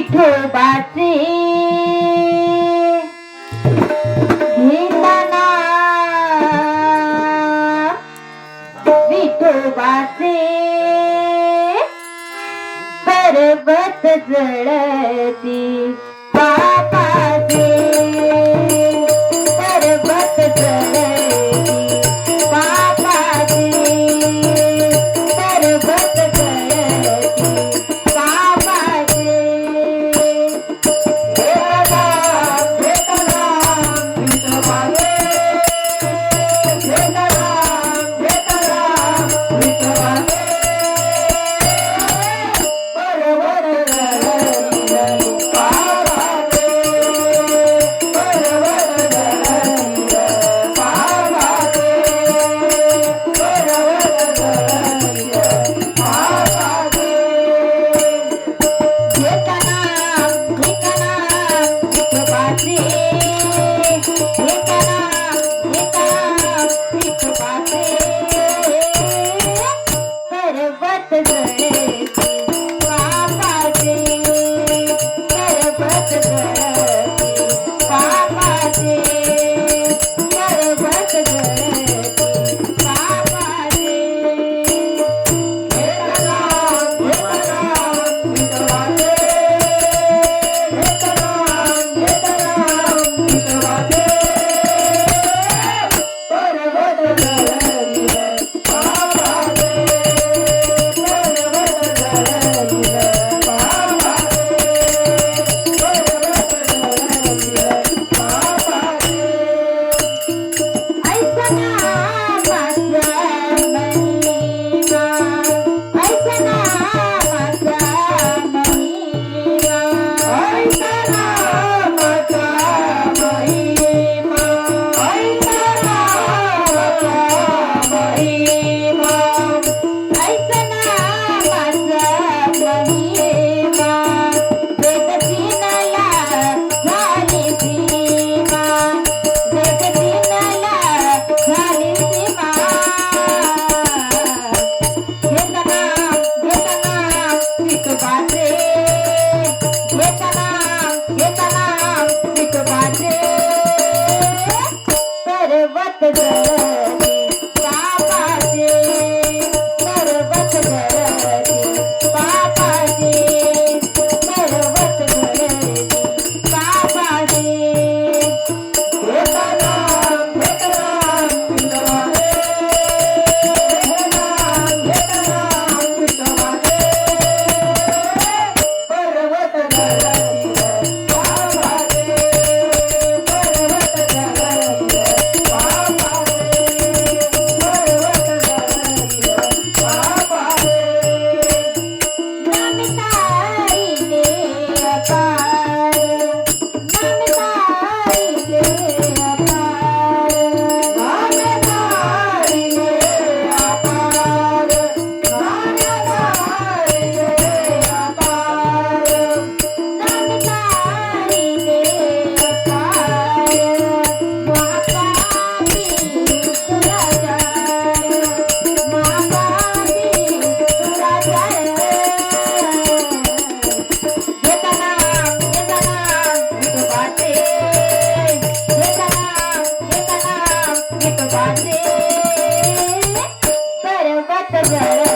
विठोबाचे घेताना विठोबाचे पर्वत जळती पापाचे. घेताना Yeah.